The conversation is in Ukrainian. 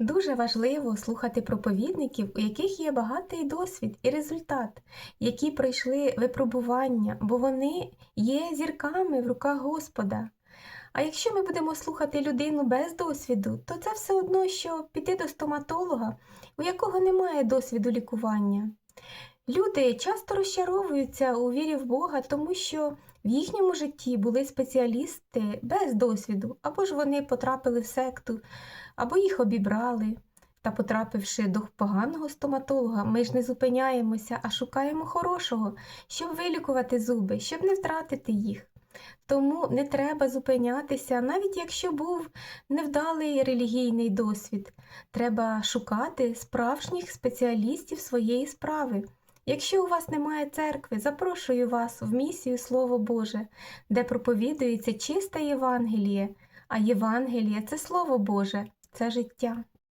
Дуже важливо слухати проповідників, у яких є багатий досвід і результат, які пройшли випробування, бо вони є зірками в руках Господа. А якщо ми будемо слухати людину без досвіду, то це все одно, що піти до стоматолога, у якого немає досвіду лікування. Люди часто розчаровуються у вірі в Бога, тому що в їхньому житті були спеціалісти без досвіду, або ж вони потрапили в секту, або їх обібрали. Та, потрапивши до поганого стоматолога, ми ж не зупиняємося, а шукаємо хорошого, щоб вилікувати зуби, щоб не втратити їх. Тому не треба зупинятися, навіть якщо був невдалий релігійний досвід. Треба шукати справжніх спеціалістів своєї справи. Якщо у вас немає церкви, запрошую вас в місію Слово Боже, де проповідується чисте Євангеліє, а Євангеліє це Слово Боже, це життя.